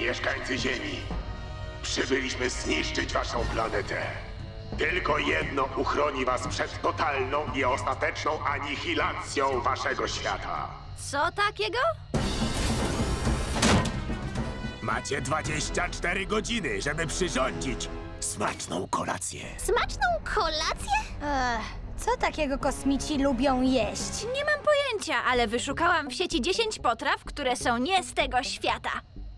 Mieszkańcy Ziemi, przybyliśmy zniszczyć waszą planetę. Tylko jedno uchroni was przed totalną i ostateczną anihilacją waszego świata. Co takiego? Macie 24 godziny, żeby przyrządzić smaczną kolację. Smaczną kolację? Ech, co takiego kosmici lubią jeść? Nie mam pojęcia, ale wyszukałam w sieci 10 potraw, które są nie z tego świata.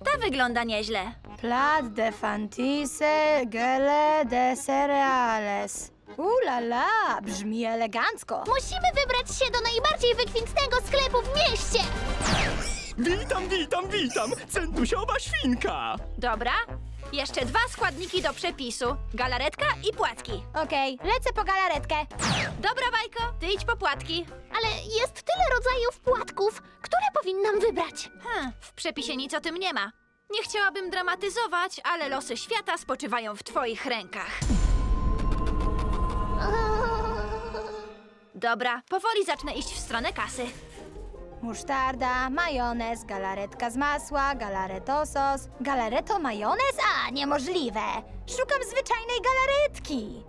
Ta wygląda nieźle. Plat de fantise gele de cereales. Ulala, brzmi elegancko. Musimy wybrać się do najbardziej wykwintnego sklepu w mieście! Witam, witam, witam! Centusiowa świnka! Dobra. Jeszcze dwa składniki do przepisu. Galaretka i płatki. Okej, lecę po galaretkę. Dobra, Bajko, ty idź po płatki. Ale jest tyle rodzajów płatków, które powinnam wybrać? Hm, w przepisie nic o tym nie ma. Nie chciałabym dramatyzować, ale losy świata spoczywają w twoich rękach. Dobra, powoli zacznę iść w stronę kasy. Musztarda, majonez, galaretka z masła, galareto sos. Galareto majonez? A, niemożliwe. Szukam zwyczajnej galaretki.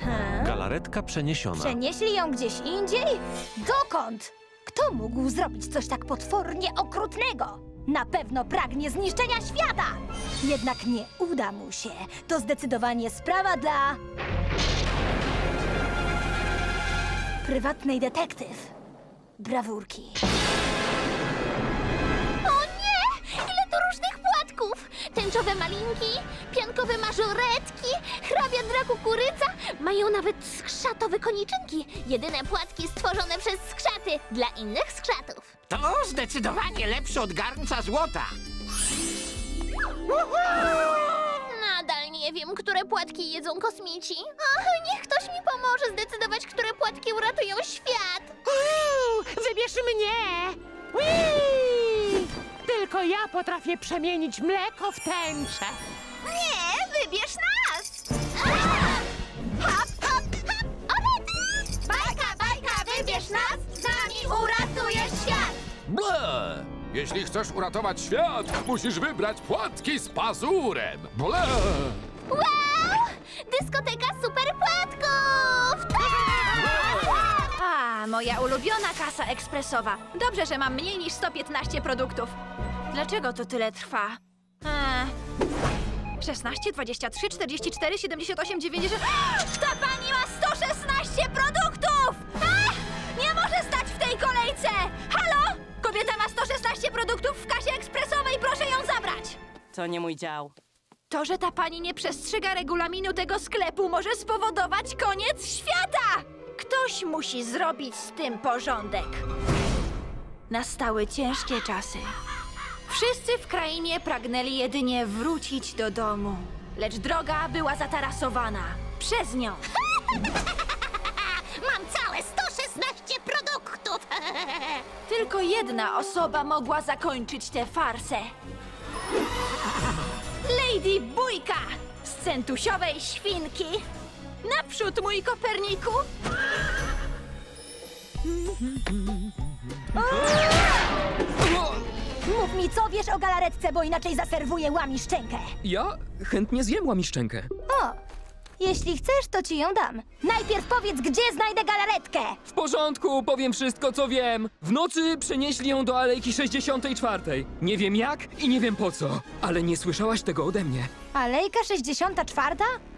Hmm? Galaretka przeniesiona. Przenieśli ją gdzieś indziej? Dokąd? Kto mógł zrobić coś tak potwornie okrutnego? Na pewno pragnie zniszczenia świata! Jednak nie uda mu się. To zdecydowanie sprawa dla. prywatnej detektyw. Brawurki. O nie! Ile to różnych płatków! Tęczowe malinki, piankowe mażoretki, hrabia kukurydza, mają nawet skrzatowe koniczynki. Jedyne płatki stworzone przez skrzaty dla innych skrzatów. To zdecydowanie lepsze od garnca złota. Nadal nie wiem, które płatki jedzą kosmici. Ach, niech ktoś mi pomoże zdecydować, które płatki uratują świat. Uuu, wybierz mnie! Whee! Tylko ja potrafię przemienić mleko w tęczę. Ble! Jeśli chcesz uratować świat, musisz wybrać płatki z pazurem. Ble! Wow! Dyskoteka super płatków! A, moja ulubiona kasa ekspresowa. Dobrze, że mam mniej niż 115 produktów. Dlaczego to tyle trwa? Eee, 16, 23, 44, 78, 90... Ta pani ma 116 produktów! Ach, nie może stać w tej kolejce! Ma 116 produktów w kasie ekspresowej, proszę ją zabrać! To nie mój dział. To, że ta pani nie przestrzega regulaminu tego sklepu, może spowodować koniec świata! Ktoś musi zrobić z tym porządek. Nastały ciężkie czasy. Wszyscy w krainie pragnęli jedynie wrócić do domu. Lecz droga była zatarasowana przez nią. Tylko jedna osoba mogła zakończyć tę farsę. Lady Bójka z centusiowej świnki. Naprzód, mój Koperniku! Mów mi, co wiesz o galaretce, bo inaczej zaserwuję łami szczękę. Ja chętnie zjem łamiszczenkę. O, jeśli chcesz, to ci ją dam. Najpierw powiedz, gdzie znajdę galaretkę. W porządku, powiem wszystko, co wiem. W nocy przenieśli ją do Alejki 64. Nie wiem jak i nie wiem po co, ale nie słyszałaś tego ode mnie. Alejka 64?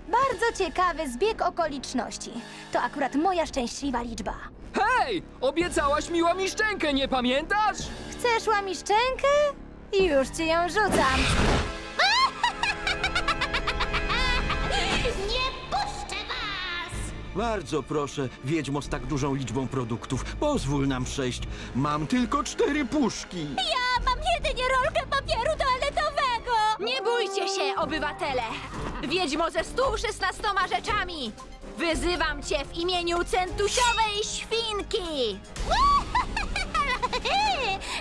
Bardzo ciekawy zbieg okoliczności. To akurat moja szczęśliwa liczba. Hej! Obiecałaś mi łamiszczenkę, nie pamiętasz? Chcesz łami szczękę? Już ci ją rzucam. Bardzo proszę, wiedźmo z tak dużą liczbą produktów, pozwól nam przejść. Mam tylko cztery puszki. Ja mam jedynie rolkę papieru toaletowego! Nie bójcie się, obywatele! Wiedźmo ze 116 rzeczami! Wyzywam cię w imieniu centusiowej świnki!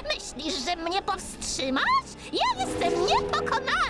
Myślisz, że mnie powstrzymasz? Ja jestem niepokonana,